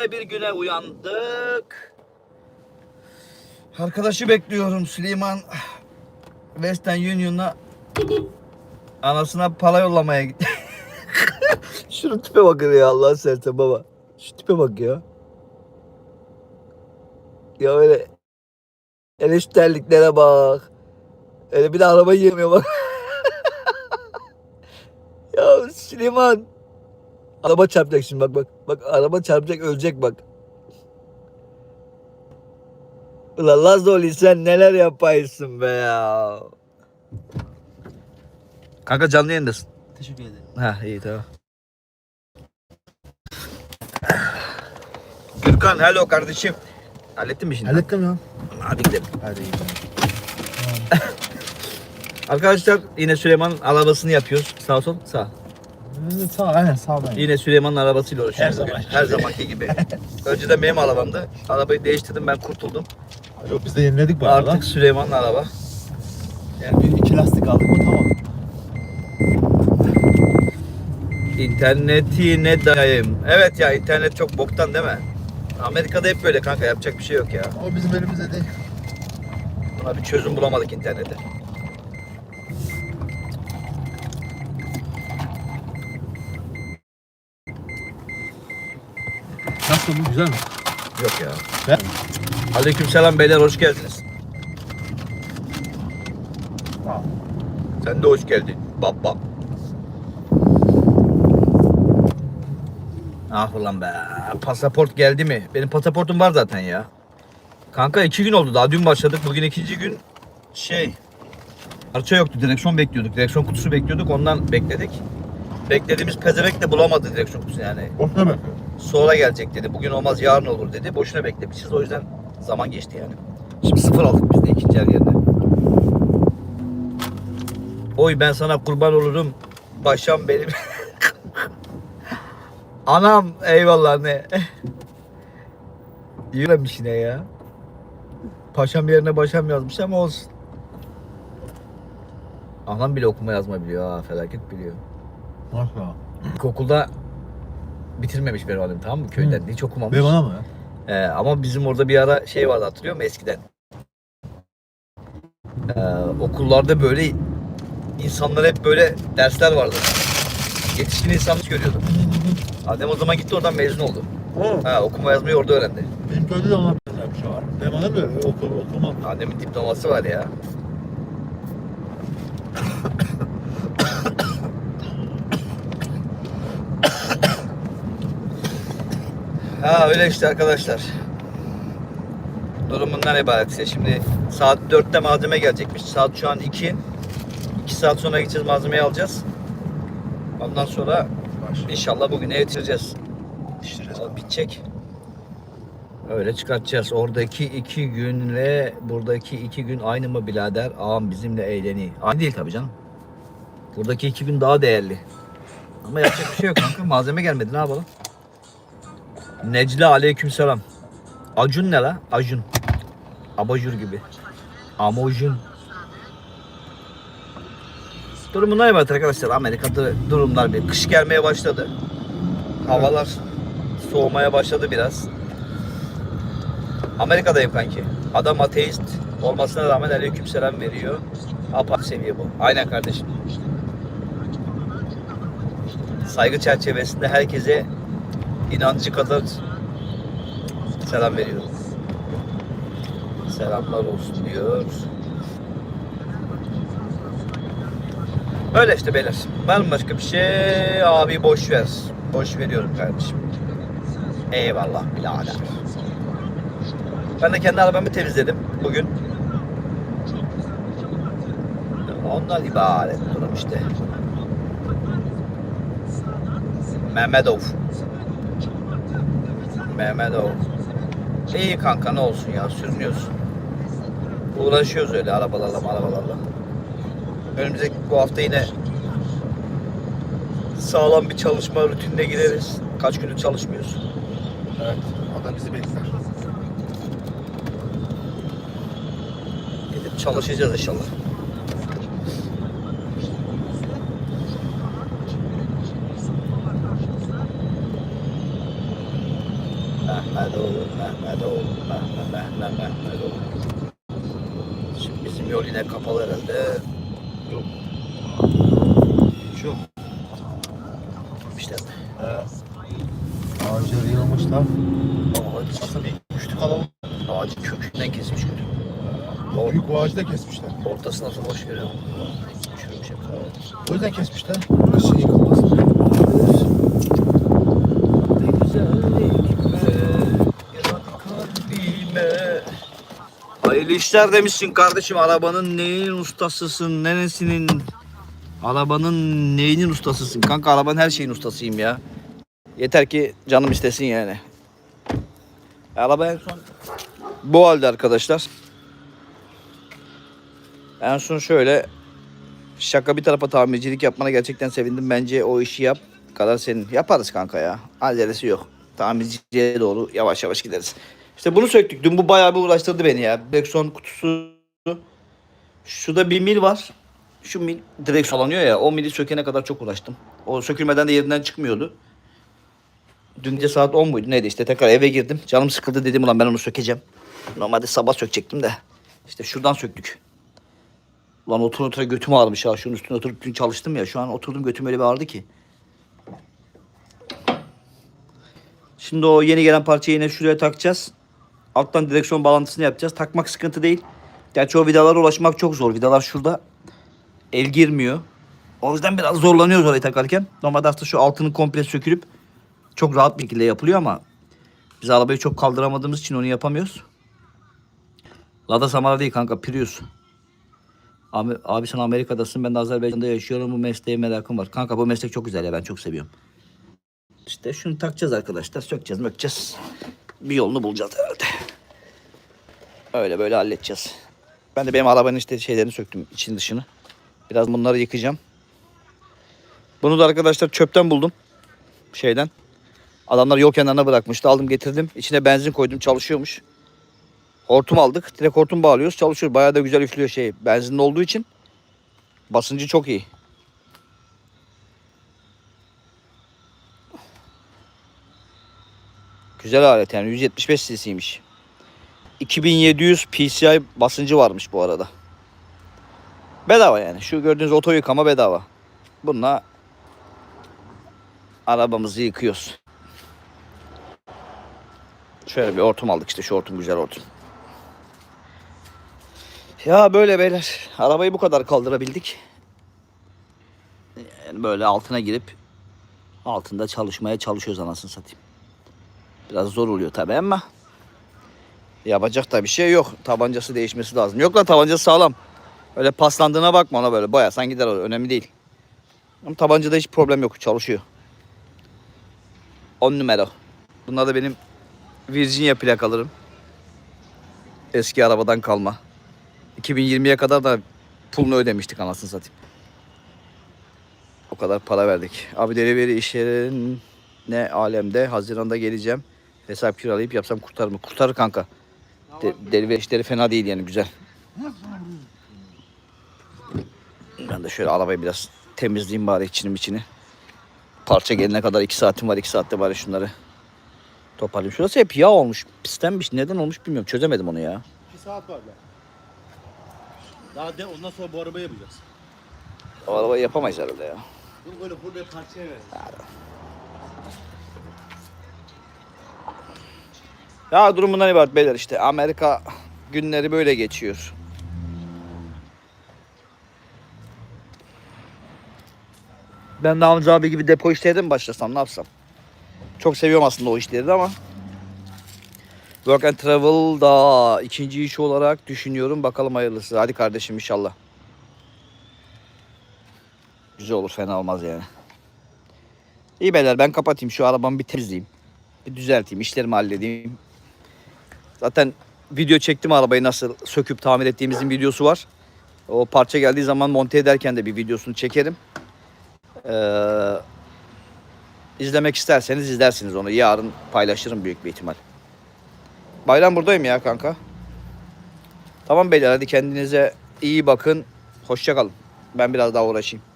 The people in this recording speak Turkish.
bir güne uyandık. Arkadaşı bekliyorum Süleyman. Western Union'a anasına para yollamaya gitti. Şunun tipe bakın ya Allah sersen baba. Şu tipe bak ya. Ya öyle terliklere bak. Öyle bir de araba yiyemiyor bak. ya Süleyman. Araba çarpacak şimdi bak bak. Bak araba çarpacak ölecek bak. Ulan Lazoli sen neler yapaysın be ya. Kanka canlı yayındasın. Teşekkür ederim. Ha iyi tamam. Gürkan hello kardeşim. Hallettin mi şimdi? Hallettim ya. Hadi gidelim. Hadi iyi Arkadaşlar yine Süleyman'ın arabasını yapıyoruz. Sağ sol sağ. Sağ aynen sağdan. Yine Süleyman'ın arabasıyla uğraşıyoruz. Her zamanki Her zamanki gibi. Önceden benim arabamdı. Arabayı değiştirdim ben kurtuldum. Yok biz de yeniledik bu arada. Artık Süleyman'ın araba. Yani bir iki lastik aldık mı tamam. İnternetine dayayım. Evet ya internet çok boktan değil mi? Amerika'da hep böyle kanka yapacak bir şey yok ya. O bizim elimizde değil. Buna bir çözüm bulamadık internete. Nasıl bu güzel mi? Yok ya. Ben Aleykümselam beyler hoş geldiniz. Sen de hoş geldin. Baba. Ah ulan be. Pasaport geldi mi? Benim pasaportum var zaten ya. Kanka iki gün oldu. Daha dün başladık. Bugün ikinci gün. Şey. Parça yoktu. Direksiyon bekliyorduk. Direksiyon kutusu bekliyorduk. Ondan bekledik. Beklediğimiz pezevenk de bulamadı direksiyon kutusu yani. boşuna bak. Sonra gelecek dedi. Bugün olmaz yarın olur dedi. Boşuna beklemişiz. O yüzden zaman geçti yani. Şimdi sıfır aldık biz de ikinci el yerine. Oy ben sana kurban olurum. Başam benim. Anam eyvallah ne. Yürümemiş yine ya. Paşam yerine başam yazmış ama olsun. Anam bile okuma yazma biliyor ha felaket biliyor. Maşallah. İlkokulda bitirmemiş benim annem tamam mı köyden hiç okumamış. Ve bana mı? Ee, ama bizim orada bir ara şey vardı hatırlıyor musun eskiden? Ee, okullarda böyle insanlar hep böyle dersler vardı. Yetişkin insanlık görüyordum. Annem o zaman gitti oradan mezun oldu. O. Ha, okuma yazmayı orada öğrendi. Benim köyde de ona benzer bir şey var. Benim annem de okul, okumam. Annemin diploması var ya. ha öyle işte arkadaşlar. Durumundan ibaret ise şimdi saat 4'te malzeme gelecekmiş. Saat şu an 2. 2 saat sonra gideceğiz malzemeyi alacağız. Ondan sonra inşallah bugün bitireceğiz. Al, Bitecek. Öyle çıkartacağız. Oradaki iki günle buradaki iki gün aynı mı birader? Ağam bizimle eğleni. Aynı değil tabii canım. Buradaki iki gün daha değerli. Ama yapacak bir şey yok kanka. Malzeme gelmedi ne yapalım? Necla aleykümselam. Acun ne la? Acun. Abajur gibi. Amojun. Durumuna evet arkadaşlar. Amerika'da durumlar bir kış gelmeye başladı. Havalar soğumaya başladı biraz. Amerika'dayım kanki. Adam ateist olmasına rağmen aleykümselam veriyor. Apart seviye bu. Aynen kardeşim. Saygı çerçevesinde herkese inancı kadar selam veriyor. Selamlar olsun diyor. Öyle işte beyler. Mı başka bir şey? Abi boş ver. Boş veriyorum kardeşim. Eyvallah birader. Ben de kendi arabamı temizledim bugün. Ondan ibaret durum işte. Mehmetov. Mehmetov. İyi kanka ne olsun ya sürünüyoruz. Uğraşıyoruz öyle arabalarla arabalarla. Önümüzdeki bu hafta yine sağlam bir çalışma rutinine gireriz. Kaç gündür çalışmıyoruz. Evet. O da bizi bekler. Gidip çalışacağız inşallah. Ha, Mehmetoğlu, Mehmetoğlu, Mehmet, Mehmet, Mehmetoğlu. Şimdi bizim yol yine kapalı herhalde. Yok. Hiç yok. İşte Ağaçları yığılmışlar. ağaç, Aslında bir güçlü kalabalık. ağacın kökünden kesmiş götür. O Büyük ağacı da kesmişler. ortası nasıl boş görüyor. Çürümüş hep. O yüzden kesmişler. Kışın yıkılmasın. Ne güzellik be, yalan kalbime. Hayırlı işler demişsin kardeşim. Arabanın neyin ustasısın, neresinin? Arabanın neyinin ustasısın? Kanka arabanın her şeyin ustasıyım ya. Yeter ki canım istesin yani. Araba en son bu halde arkadaşlar. En son şöyle şaka bir tarafa tamircilik yapmana gerçekten sevindim. Bence o işi yap. Kadar senin. Yaparız kanka ya. Acelesi yok. Tamirciye doğru yavaş yavaş gideriz. İşte bunu söktük. Dün bu bayağı bir uğraştırdı beni ya. Direksiyon kutusu. Şurada bir mil var. Şu mil direksiyonlanıyor ya. O mili sökene kadar çok uğraştım. O sökülmeden de yerinden çıkmıyordu. Dün gece saat 10 muydu neydi işte tekrar eve girdim. Canım sıkıldı dedim ulan ben onu sökeceğim. Normalde sabah sökecektim de. İşte şuradan söktük. Ulan otur otura götüm ağrımış ha. Şunun üstüne oturup dün çalıştım ya. Şu an oturdum götüm öyle bir ağrıdı ki. Şimdi o yeni gelen parçayı yine şuraya takacağız. Alttan direksiyon bağlantısını yapacağız. Takmak sıkıntı değil. Gerçi o vidalara ulaşmak çok zor. Vidalar şurada. El girmiyor. O yüzden biraz zorlanıyoruz orayı takarken. Normalde aslında şu altını komple sökülüp çok rahat bir şekilde yapılıyor ama biz arabayı çok kaldıramadığımız için onu yapamıyoruz. Lada Samara değil kanka Prius. Abi, abi sen Amerika'dasın ben de Azerbaycan'da yaşıyorum bu mesleğe merakım var. Kanka bu meslek çok güzel ya ben çok seviyorum. İşte şunu takacağız arkadaşlar sökeceğiz mökeceğiz. Bir yolunu bulacağız herhalde. Öyle böyle halledeceğiz. Ben de benim arabanın işte şeylerini söktüm için dışını. Biraz bunları yıkayacağım. Bunu da arkadaşlar çöpten buldum. Şeyden. Adamlar yol kenarına bırakmıştı. Aldım getirdim. İçine benzin koydum çalışıyormuş. Hortum aldık. Direkt hortum bağlıyoruz. Çalışıyor. Bayağı da güzel üflüyor şey. Benzinli olduğu için basıncı çok iyi. Güzel alet yani 175 cc'ymiş. 2700 PCI basıncı varmış bu arada. Bedava yani. Şu gördüğünüz oto yıkama bedava. Bununla arabamızı yıkıyoruz. Şöyle bir hortum aldık işte şu hortum güzel hortum. Ya böyle beyler arabayı bu kadar kaldırabildik. Yani böyle altına girip altında çalışmaya çalışıyoruz anasını satayım. Biraz zor oluyor tabii ama yapacak da bir şey yok. Tabancası değişmesi lazım. Yok lan tabancası sağlam. Öyle paslandığına bakma ona böyle boyasan gider o önemli değil. Ama tabancada hiç problem yok çalışıyor. 10 numara. Bunlar da benim Virginia plakalarım. Eski arabadan kalma. 2020'ye kadar da pulunu ödemiştik anasını satayım. O kadar para verdik. Abi delivery işlerin ne alemde. Haziranda geleceğim. Hesap kiralayıp yapsam kurtarır mı? Kurtarır kanka. De, delivery işleri fena değil yani güzel. Ben de şöyle arabayı biraz temizleyeyim bari içini içini. Parça gelene kadar 2 saatim var. 2 saatte bari şunları toparlayayım. Şurası hep yağ olmuş. Pislenmiş. Neden olmuş bilmiyorum. Çözemedim onu ya. 2 saat var da. Daha de ondan sonra bu arabayı yapacağız. O arabayı yapamayız herhalde ya. Bunu böyle burada parçaya ver. Ya durumundan ibaret beyler işte. Amerika günleri böyle geçiyor. Ben de Hamza abi gibi depo işleri mi başlasam ne yapsam? Çok seviyorum aslında o işleri de ama. Work and Travel da ikinci iş olarak düşünüyorum. Bakalım hayırlısı. Hadi kardeşim inşallah. Güzel olur fena olmaz yani. İyi beyler ben kapatayım şu arabamı bir temizleyeyim. Bir düzelteyim işlerimi halledeyim. Zaten video çektim arabayı nasıl söküp tamir ettiğimizin videosu var. O parça geldiği zaman monte ederken de bir videosunu çekerim. Ee, izlemek isterseniz izlersiniz onu. Yarın paylaşırım büyük bir ihtimal. Bayram buradayım ya kanka. Tamam beyler hadi kendinize iyi bakın. Hoşça kalın. Ben biraz daha uğraşayım.